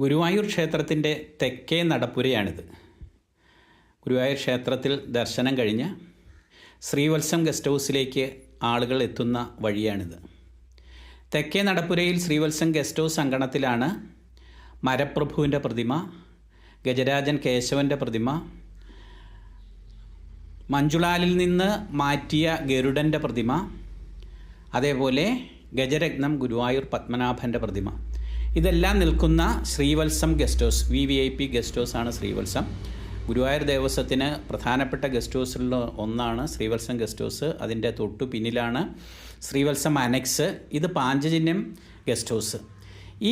ഗുരുവായൂർ ക്ഷേത്രത്തിന്റെ തെക്കേ നടപ്പുരയാണിത്. ഗുരുവായൂർ ക്ഷേത്രത്തിൽ ദർശനം കഴിഞ്ഞ് ശ്രീവത്സം ഗസ്റ്റ് ഹൗസിലേക്ക് ആളുകൾ എത്തുന്ന വഴിയാണിത്. തെക്കേ നടപ്പുരയിൽ ശ്രീവത്സം ഗസ്റ്റ് ഹൗസ് അങ്കണത്തിലാണ് മരപ്രഭുവിന്റെ പ്രതിമ ഗജരാജൻ കേശവന്റെ പ്രതിമ മഞ്ജുളാലിൽ നിന്ന് മാറ്റിയ ഗരുഡന്റെ പ്രതിമ അതേപോലെ ഗജരത്നം ഗുരുവായൂർ പത്മനാഭന്റെ പ്രതിമ. ഇതെല്ലാം നിൽക്കുന്ന Sreevalsam guest house V V I P guest house ആണ് ശ്രീവത്സം. ഗുരുവായൂർ ദേവസ്വത്തിന് പ്രധാനപ്പെട്ട ഗസ്റ്റ് ഹൗസിൽ ഒന്നാണ് ശ്രീവത്സം ഗസ്റ്റ് ഹൗസ്. അതിന്റെ തൊട്ടു പിന്നിലാണ് ശ്രീവത്സം അനക്സ്. ഇത് പാഞ്ചജന്യം ഗസ്റ്റ് ഹൗസ്.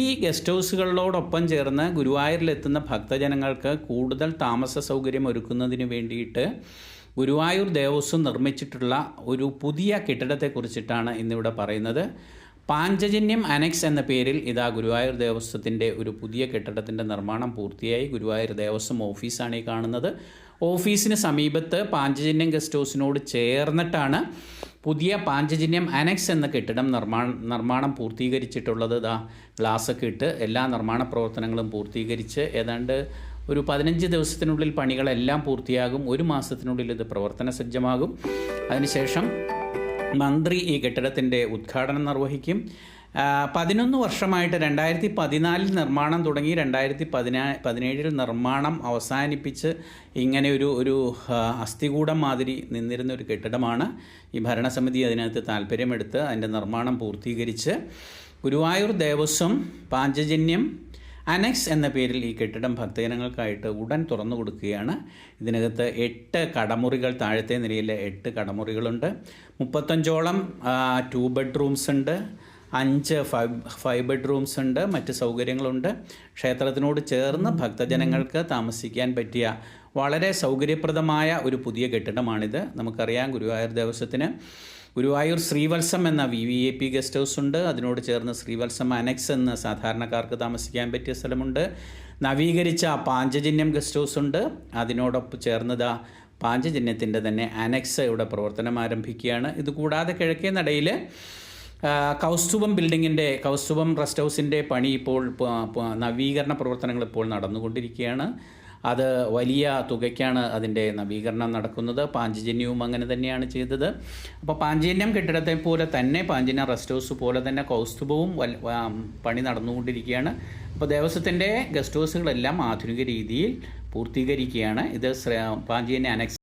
ഈ ഗസ്റ്റ് ഹൗസുകളോടൊപ്പം ചേർന്ന് ഗുരുവായൂരിലെത്തുന്ന ഭക്തജനങ്ങൾക്ക് കൂടുതൽ താമസ സൗകര്യം ഒരുക്കുന്നതിന് വേണ്ടിയിട്ട് ഗുരുവായൂർ ദേവസ്വം നിർമ്മിച്ചിട്ടുള്ള ഒരു പുതിയ കെട്ടിടത്തെക്കുറിച്ചിട്ടാണ് ഇന്നിവിടെ പറയുന്നത്. പാഞ്ചജന്യം അനക്സ് എന്ന പേരിൽ ഇതാ ഗുരുവായൂർ ദേവസ്വത്തിന്റെ ഒരു പുതിയ കെട്ടിടത്തിന്റെ നിർമ്മാണം പൂർത്തിയായി. ഗുരുവായൂർ ദേവസ്വം ഓഫീസാണ് ഈ കാണുന്നത്. ഓഫീസിന് സമീപത്ത് പാഞ്ചജന്യം ഗസ്റ്റ് ഹൗസിനോട് ചേർന്നിട്ടാണ് പുതിയ പാഞ്ചജന്യം അനക്സ് എന്ന കെട്ടിടം നിർമ്മാണം നിർമ്മാണം പൂർത്തീകരിച്ചിട്ടുള്ളത്. ഇതാ ഗ്ലാസ്സൊക്കെ ഇട്ട് എല്ലാ നിർമ്മാണ പ്രവർത്തനങ്ങളും പൂർത്തീകരിച്ച് ഏതാണ്ട് ഒരു പതിനഞ്ച് ദിവസത്തിനുള്ളിൽ പണികളെല്ലാം പൂർത്തിയാകും. ഒരു മാസത്തിനുള്ളിൽ ഇത് പ്രവർത്തന സജ്ജമാകും അതിനുശേഷം മന്ത്രി ഈ കെട്ടിടത്തിന്റെ ഉദ്ഘാടനം നിർവഹിക്കും. പതിനൊന്ന് വർഷമായിട്ട് രണ്ടായിരത്തി പതിനാലിൽ നിർമ്മാണം തുടങ്ങി രണ്ടായിരത്തി പതിനാ പതിനേഴിൽ നിർമ്മാണം അവസാനിപ്പിച്ച് ഇങ്ങനെ ഒരു ഒരു അസ്ഥികൂടം മാതിരി നിന്നിരുന്ന ഒരു കെട്ടിടമാണ്. ഈ ഭരണസമിതി അതിനകത്ത് താല്പര്യമെടുത്ത് അതിന്റെ നിർമ്മാണം പൂർത്തീകരിച്ച് ഗുരുവായൂർ ദേവസ്വം പാഞ്ചജന്യം അനക്സ് എന്ന പേരിൽ ഈ കെട്ടിടം ഭക്തജനങ്ങൾക്കായിട്ട് ഉടൻ തുറന്നു കൊടുക്കുകയാണ്. ഇതിനകത്ത് എട്ട് കടമുറികൾ താഴത്തെ നിലയിൽ എട്ട് കടമുറികളുണ്ട്. മുപ്പത്തഞ്ചോളം ടു ബെഡ്റൂംസ് ഉണ്ട്. അഞ്ച് ഫൈവ് ഫൈവ് ബെഡ്റൂംസ് ഉണ്ട്. മറ്റ് സൗകര്യങ്ങളുണ്ട്. ക്ഷേത്രത്തിനോട് ചേർന്ന് ഭക്തജനങ്ങൾക്ക് താമസിക്കാൻ പറ്റിയ വളരെ സൗകര്യപ്രദമായ ഒരു പുതിയ കെട്ടിടമാണിത്. നമുക്കറിയാം ഗുരുവായൂർ ദേവസ്വത്തിന്. ഗുരുവായൂർ ശ്രീവത്സം എന്ന V V A P guest house ഉണ്ട്. അതിനോട് ചേർന്ന് ശ്രീവത്സം അനക്സ് എന്ന സാധാരണക്കാർക്ക് താമസിക്കാൻ പറ്റിയ സ്ഥലമുണ്ട്. നവീകരിച്ച പാഞ്ചജന്യം ഗസ്റ്റ് ഹൗസ് ഉണ്ട്. അതിനോടൊപ്പം ചേർന്നതാ പാഞ്ചജന്യത്തിന്റെ തന്നെ അനക്സ് ഇവിടെ പ്രവർത്തനം ആരംഭിക്കുകയാണ്. ഇതുകൂടാതെ കിഴക്കേ നടയിൽ കൗസ്തുഭം ബിൽഡിങ്ങിന്റെ കൗസ്തുഭം റെസ്റ്റ് ഹൗസിന്റെ പണി ഇപ്പോൾ നവീകരണ പ്രവർത്തനങ്ങൾ ഇപ്പോൾ നടന്നുകൊണ്ടിരിക്കുകയാണ്. അത് വലിയ തുകയ്ക്കാണ് അതിന്റെ നവീകരണം നടക്കുന്നത്. പാഞ്ചജന്യവും അങ്ങനെ തന്നെയാണ് ചെയ്തത്. അപ്പോൾ പാഞ്ചജന്യം കെട്ടിടത്തെ പോലെ തന്നെ പാഞ്ചന്യ റെസ്റ്റ് ഹൗസ് പോലെ തന്നെ കൗസ്തുഭവും പണി നടന്നുകൊണ്ടിരിക്കുകയാണ്. അപ്പോൾ ദേവസ്വത്തിന്റെ ഗസ്റ്റ് ഹൗസുകളെല്ലാം ആധുനിക രീതിയിൽ പൂർത്തീകരിക്കുകയാണ്. ഇത് പാഞ്ചജന്യ അനക്സ്